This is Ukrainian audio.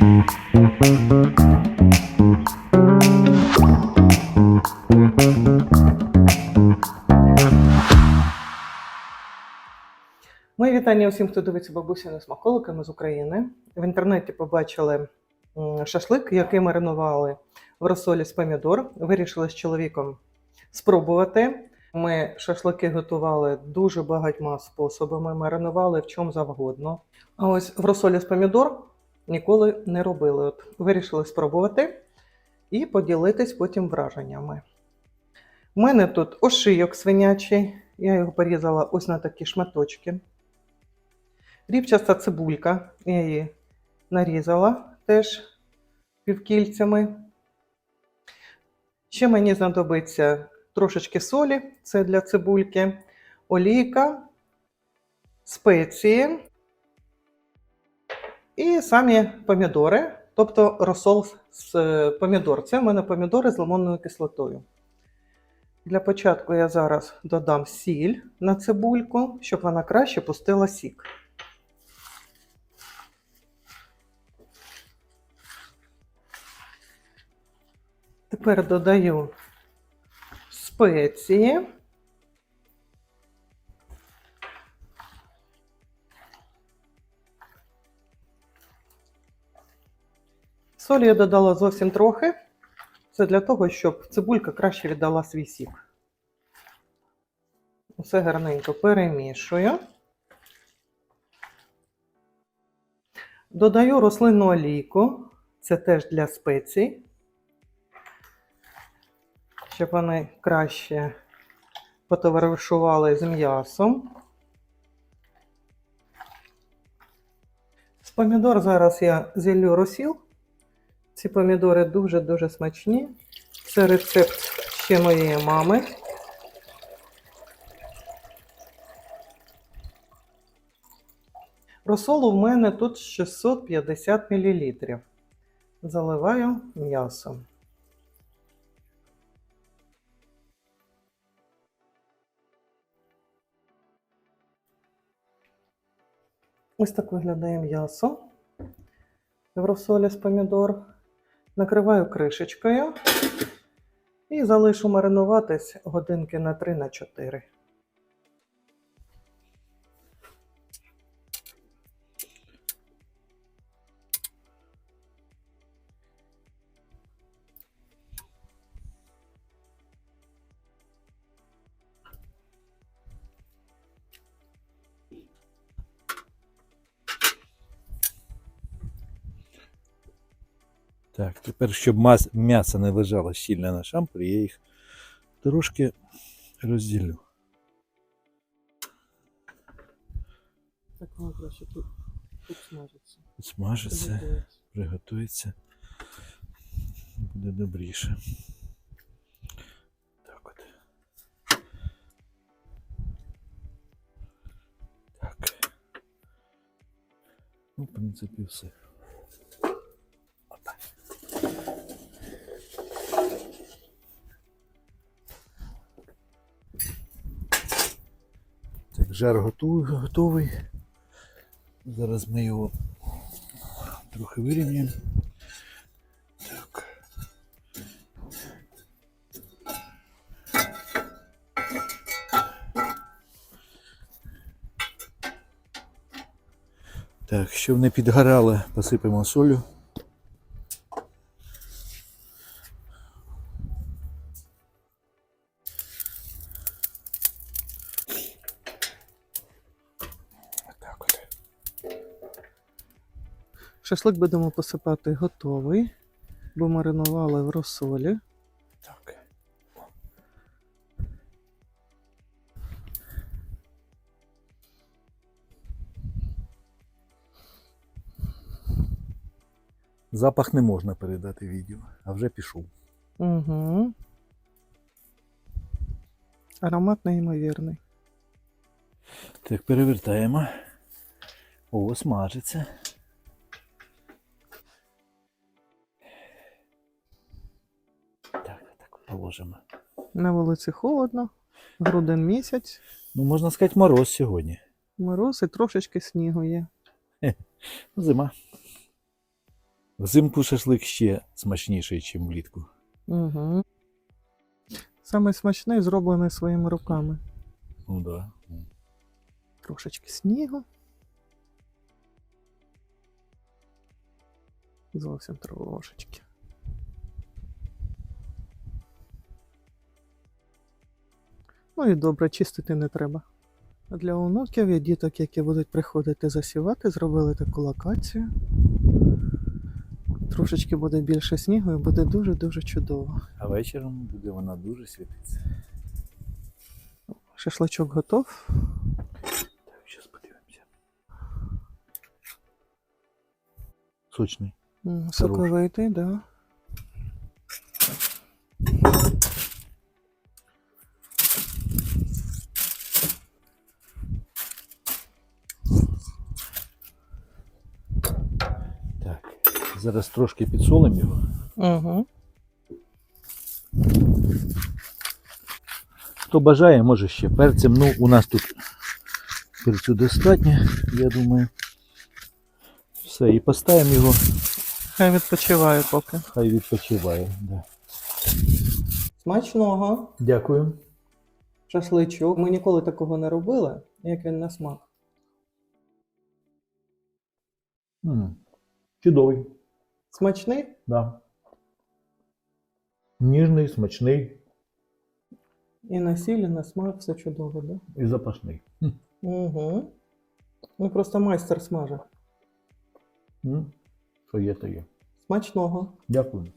Мої вітання усім, хто дивиться бабусіни смаколиками з України. В інтернеті побачили шашлик, який маринували в розсолі з помідор. Вирішили з чоловіком спробувати. Ми шашлики готували дуже багатьма способами, маринували в чому завгодно. А ось в розсолі з помідор ніколи не робили. От вирішили спробувати і поділитись потім враженнями. У мене тут ошийок свинячий, я його порізала ось на такі шматочки. Рівчаста цибулька, я її нарізала теж півкільцями. Ще мені знадобиться трошечки солі, це для цибульки, олійка, спеції і самі помідори, тобто розсол з е, помідор. Це в мене помідори з лимонною кислотою. Для початку я зараз додам сіль на цибульку, щоб вона краще пустила сік. Тепер додаю спеції. Солі я додала зовсім трохи. Це для того, щоб цибулька краще віддала свій сік. Усе гарненько перемішую. Додаю рослинну олійку. Це теж для спецій щоб вони краще потоваришували з м'ясом. З помідор зараз я зіллю розсіл. Ці помідори дуже-дуже смачні. Це рецепт ще моєї мами. Розсолу в мене тут 650 мл. Заливаю м'ясом. Ось так виглядає м'ясо в розсолі з помідор. Накриваю кришечкою і залишу маринуватись годинки на 3-4. Так, тепер, щоб м'ясо не лежало щільно на шампурі, я їх трошки розділю. Так воно краще тут, смажиться. Смажиться, приготується. Буде добріше. Так от. Так. Ну, в принципі, все. Жар готовий. Зараз ми його трохи вирівняємо. Так. Так, щоб не підгорало, посипемо солю. Шашлик будемо посипати готовий, бо маринували в розсолі. Так. Запах не можна передати відео, а вже пішов. Угу. Аромат неймовірний. Так, перевертаємо. О, смажиться. Так, положимо. На вулиці холодно, грудень місяць, Ну, можна сказати, мороз сьогодні. мороз і трошечки снігу є. Ну, Зима. Взимку шашлик ще смачніший, ніж влітку. Угу. Саме смачний зроблений своїми руками. Ну да. Трошечки снігу. Зовсім трошечки. Ну і добре, чистити не треба. А для онуків і діток, які будуть приходити засівати, зробили таку локацію. Трошечки буде більше снігу і буде дуже-дуже чудово. А вечором буде вона дуже світитися. Шашлачок готов. Так, зараз подивимося. Сочний. Соковитий, да. Зараз трошки підсолимо його. Угу. Хто бажає, може ще перцем. Ну, у нас тут перцю достатньо, я думаю. Все, і поставимо його, Хай відпочиває поки. хай відпочиває. Да. Смачного. Дякую. Шашличок. Ми ніколи такого не робили, як він на смак. м Чудовий. Смачний? Да. Ніжний, смачний І на сіль, і на смак все чудово, да? і запашний. Угу. Ну просто майстер смаже. Що є, то є. Смачного. Дякую.